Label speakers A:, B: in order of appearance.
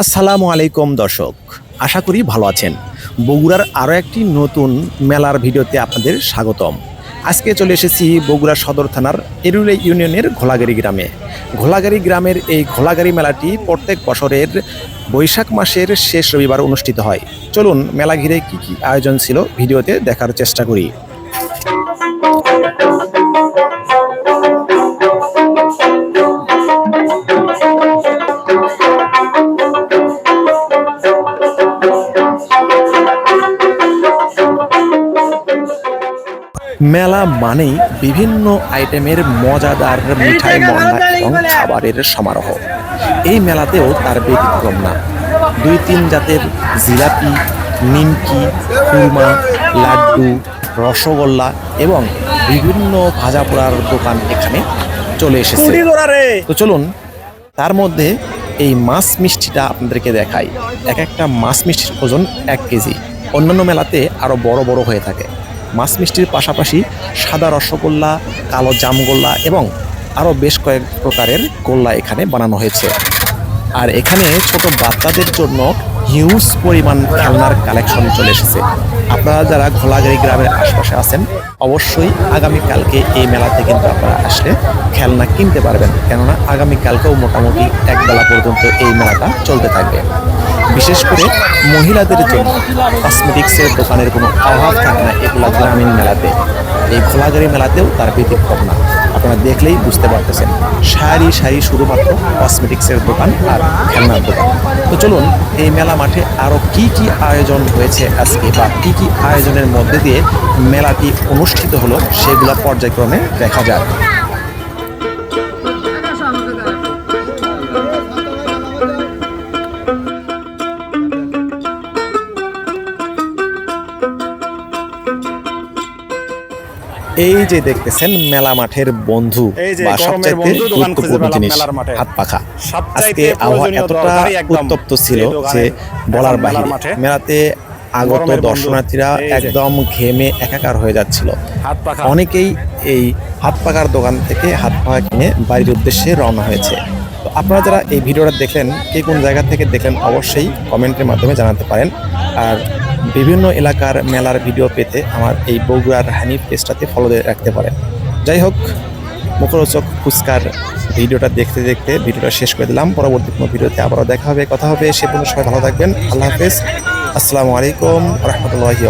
A: আসসালামু আলাইকুম, দর্শক। আশা করি ভালো আছেন। বগুড়ার আরও একটি নতুন মেলার ভিডিওতে আপনাদের স্বাগতম। আজকে চলে এসেছি বগুড়া সদর থানার এরুলে ইউনিয়নের ঘোলাগাড়ি গ্রামে। ঘোলাগাড়ি গ্রামের এই ঘোলাগাড়ি মেলাটি প্রত্যেক বছরের বৈশাখ মাসের শেষ রবিবার অনুষ্ঠিত হয়। চলুন, মেলা ঘিরে কী কী আয়োজন ছিল ভিডিওতে দেখার চেষ্টা করি। মেলা মানেই বিভিন্ন আইটেমের মজাদার মিঠাই মন্ডা এবং খাবারের সমারোহ। এই মেলাতেও তার ব্যতিক্রম না। দুই তিন জাতের জিলাপি নিমকি খুরমা লাড্ডু রসগোল্লা এবং বিভিন্ন ভাজা পোড়ার দোকান এখানে চলে এসেছে। তো চলুন তার মধ্যে এই মাছ মিষ্টিটা আপনাদেরকে দেখাই। এক একটা মাছ মিষ্টির ওজন এক কেজি। অন্যান্য মেলাতে আরও বড় বড় হয়ে থাকে। মাছ মিষ্টির পাশাপাশি সাদা রসগোল্লা, কালো জামগোল্লা এবং আরও বেশ কয়েক প্রকারের গোল্লা এখানে বানানো হয়েছে। আর এখানে ছোট বাচ্চাদের জন্য হিউজ পরিমাণ খেলনার কালেকশন চলে এসেছে। আপনারা যারা ঘোলাগাড়ি গ্রামের আশপাশে আছেন, অবশ্যই আগামীকালকে এই মেলাতে কিন্তু আপনারা আসলে খেলনা কিনতে পারবেন। কেননা আগামীকালকেও মোটামুটি এক বেলা পর্যন্ত এই মেলাটা চলতে থাকবে। বিশেষ করে মহিলাদের জন্য কসমেটিক্সের দোকানের কোনো অভাব থাকে এগুলা গ্রামীণ মেলাতে। এই খোলাগারি মেলাতেও তার ব্যতিক্রম না আপনারা দেখলেই বুঝতে পারতেছেন। সারি সারি শুধুমাত্র কসমেটিক্সের দোকান আর খেলনার দোকান। তো চলুন, এই মেলা মাঠে আরও কি কি আয়োজন হয়েছে আজকে বা কি কি আয়োজনের মধ্যে দিয়ে মেলাটি অনুষ্ঠিত হলো সেগুলো পর্যায়ক্রমে দেখা যাক। এই যে দেখতেছেন মেলা মাঠের বন্ধু বা সবচাইতে গুরুত্বপূর্ণ জিনিস
B: মাঠে।
A: হাত পাখা। আজকে আবহাওয়া এতটা উত্তপ্ত ছিল যে বলার বাহিরে মেলাতে আগত দর্শনার্থীরা একদম ঘেমে একাকার হয়ে যাচ্ছিল। অনেকেই এই হাত পাখার দোকান থেকে হাত পাখা কিনে বাড়ির উদ্দেশ্যে রওনা হয়েছে। তো আপনারা যারা এই ভিডিওটা দেখলেন কে কোন জায়গা থেকে দেখলেন অবশ্যই কমেন্টের মাধ্যমে জানাতে পারেন। আর বিভিন্ন এলাকার মেলার ভিডিও পেতে আমার এই বগুড়ার হানিফ পেজটাতে ফলো রাখতে পারেন। যাই হোক, মুখরোচক ফুচকার ভিডিওটা দেখতে দেখতে ভিডিওটা শেষ করে দিলাম। পরবর্তী কোনো ভিডিওতে আবারও দেখা হবে, কথা হবে, সে পুরো সবাই ভালো থাকবেন। আল্লাহ হাফেজ। আসসালামু আলাইকুম, রহমতুল্লাহি